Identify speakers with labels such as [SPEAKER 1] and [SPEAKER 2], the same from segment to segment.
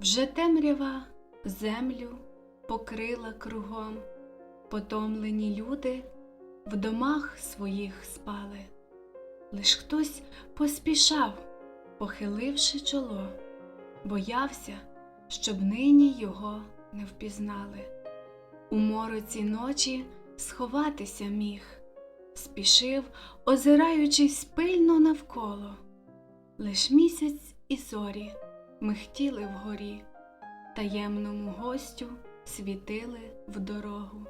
[SPEAKER 1] Вже темрява землю покрила кругом, потомлені люди в домах своїх спали. Лиш хтось поспішав, похиливши чоло, боявся, щоб нині його не впізнали. У мороці ночі сховатися міг, спішив, озираючись пильно навколо. Лиш місяць і зорі михтіли вгорі, таємному гостю світили в дорогу.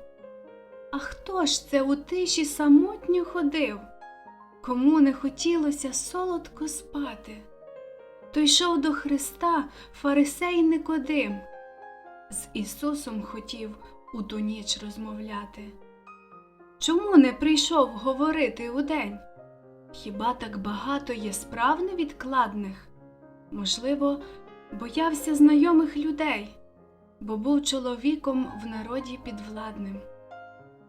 [SPEAKER 1] А хто ж це у тиші самотньо ходив? Кому не хотілося солодко спати? То йшов до Христа фарисей Никодим, з Ісусом хотів у ту ніч розмовляти. Чому не прийшов говорити удень? Хіба так багато є справ невідкладних? Можливо, боявся знайомих людей, бо був чоловіком в народі підвладним.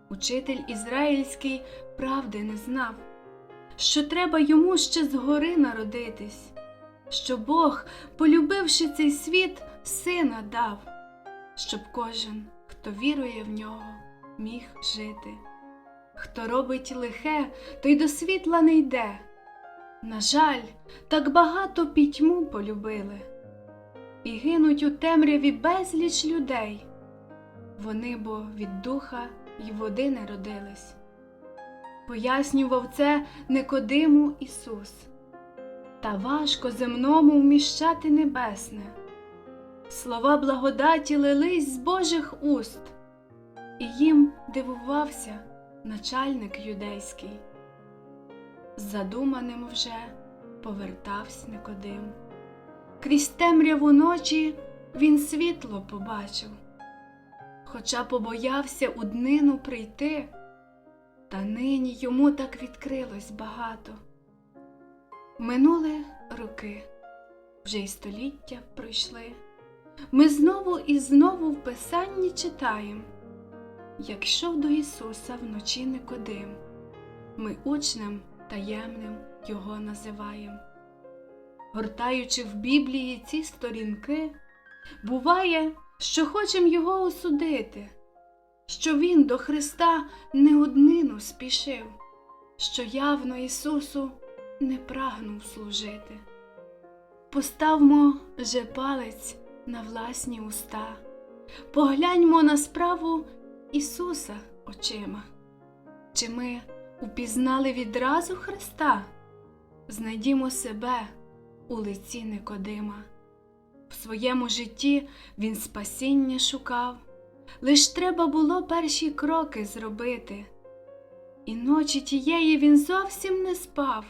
[SPEAKER 1] Учитель ізраїльський правди не знав, що треба йому ще згори народитись, що Бог, полюбивши цей світ, сина дав, щоб кожен, хто вірує в нього, міг жити. Хто робить лихе, той до світла не йде. На жаль, так багато пітьму полюбили, і гинуть у темряві безліч людей. Вони бо від духа й води не родились. Пояснював це Никодиму Ісус. Та важко земному вміщати небесне. Слова благодаті лились з Божих уст, і їм дивувався начальник юдейський. Задуманим вже повертавсь Никодим. Крізь темряву ночі він світло побачив, хоча побоявся у днину прийти, та нині йому так відкрилось багато. Минули роки, вже й століття пройшли. Ми знову і знову в Писанні читаємо. Як йшов до Ісуса вночі Никодим, ми учнем таємним Його називаєм. Гортаючи в Біблії ці сторінки, буває, що хочем Його осудити, що Він до Христа не однину спішив, що явно Ісусу не прагнув служити. Поставмо же палець на власні уста, погляньмо на справу Ісуса очима. Чи ми упізнали відразу Христа? Знайдімо себе у лиці Никодима. В своєму житті він спасіння шукав, лиш треба було перші кроки зробити. І ночі тієї він зовсім не спав,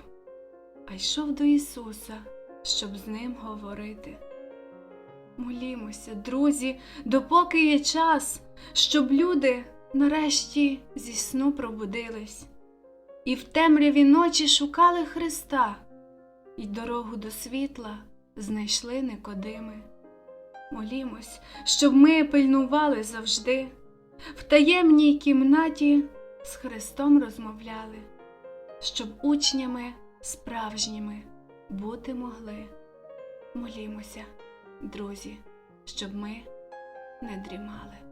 [SPEAKER 1] а йшов до Ісуса, щоб з ним говорити. Молімося, друзі, допоки є час, щоб люди нарешті зі сну пробудились, і в темряві ночі шукали Христа, і дорогу до світла знайшли Никодими. Молімось, щоб ми пильнували завжди, в таємній кімнаті з Христом розмовляли, щоб учнями справжніми бути могли. Молімося, друзі, щоб ми не дрімали.